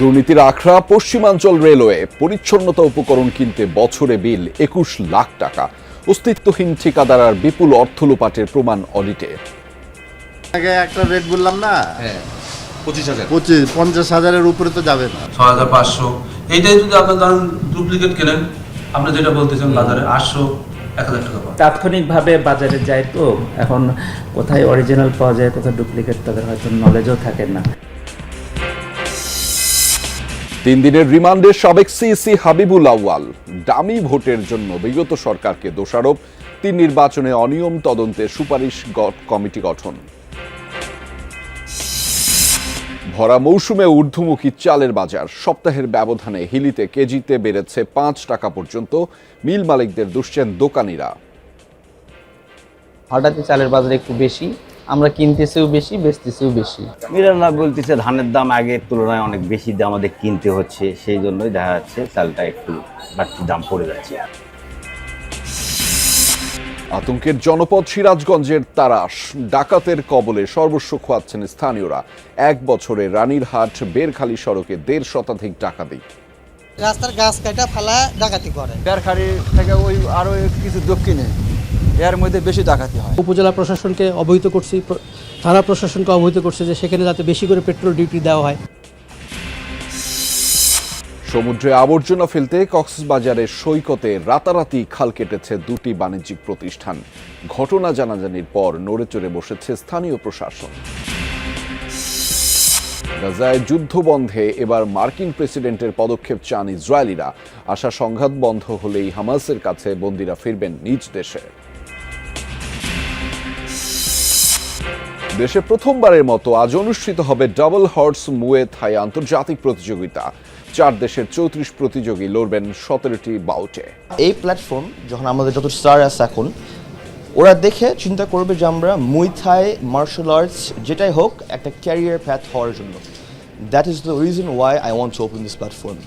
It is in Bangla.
দুর্নীতির আখড়া পশ্চিমাঞ্চল রেলওয়ে পরিচ্ছন্নতা উপকরণ কিনতে বছরে বিল একুশ লাখ টাকা। অস্তিত্বহীন ঠিকাদার আর বিপুল অর্থ লোপাটের প্রমাণ অডিটে। আগে একটা রেট বললাম না? হ্যাঁ পঁচিশ হাজার। পঁচিশ পঞ্চাশ হাজারের উপরে তো যাবে না। ছ হাজার পাঁচশো। এইটাই যদি আপনার ধরেন ডুপ্লিকেট কেনেন আপনি যেটা বলতেছেন বাজারে আটশো তাৎক্ষণিকভাবে বাজারে যায় তো এখন কোথায় অরিজিনাল পাওয়া যায় কোথায় ডুপ্লিকেট তাদের হয়তো নলেজও থাকে না। তিন দিনের রিমান্ডে সাবেক সিইসি হাবিবুল আউয়াল। ডামি ভোটের জন্য বিগত সরকারকে দোষারোপ। তিন নির্বাচনে অনিয়ম তদন্তে সুপারিশ কমিটি গঠন। ভরা মৌসুমে ঊর্ধ্বমুখী চালের বাজার। সপ্তাহের ব্যবধানে হিলিতে কেজিতে বেড়েছে পাঁচ টাকা পর্যন্ত। মিল মালিকদের দুষছেন দোকানিরা। হঠাৎই চালের বাজার একটু বেশি। আমরা কিনতেছেও বেশি বেচতেছেও বেশি। মিরানরা বলতেছে ধানের দাম আগের তুলনায় অনেক বেশি দাম আমাদের কিনতে হচ্ছে সেই জন্যই দেখা যাচ্ছে চালটা একটু বাড়তি দাম পড়ে যাচ্ছে। আতঙ্কের জনপদ সিরাজগঞ্জের তারাস ডাকাতের কবলে সর্বস্ব খোয়াচ্ছেন স্থানীয়রা। এক বছরে রানীরহাট বেরখালি সড়কে দেড় শতাধিক ডাকাতি। রাস্তার গাছ কাটা ফালা ডাকাতি করে। বেরখারি থেকে ওই আরও কিছু দক্ষিণে। এর মধ্যে বেশি ডাকাতি হয়। উপজেলা প্রশাসনকে অবহিত করছি থানা প্রশাসনকে অবহিত করছে যে সেখানে যাতে বেশি করে পেট্রোল ডিউটি দেওয়া হয়। সমুদ্রে আবর্জনা ফেলতে কক্সবাজারের সৈকতে রাতারাতি খাল কেটেছে দুটি বাণিজ্যিক প্রতিষ্ঠান। ঘটনা জানাজানির পর নড়েচড়ে বসেছে স্থানীয় প্রশাসন। গাজায় যুদ্ধ বন্ধে এবার মার্কিন প্রেসিডেন্টের পদক্ষেপ চান ইসরায়েলিরা। আশা সংঘাত বন্ধ হলেই হামাসের কাছে বন্দীরা ফিরবেন নিজ দেশে। দেশে প্রথমবারের মতো আজ অনুষ্ঠিত হবে ডাবল হর্স মুয়ে থাই আন্তর্জাতিক প্রতিযোগিতা। চার দেশের চৌত্রিশ প্রতিযোগী লড়বেন সতেরোটি বাউটে। এই প্ল্যাটফর্ম যখন আমাদের যত স্টার আছে এখন, ওরা দেখে চিন্তা করবে যে আমরা মুইথাই মার্শাল আর্টস যেটাই হোক, একটা ক্যারিয়ার প্যাথ হওয়ার জন্য। That is the reason why I want to open this platform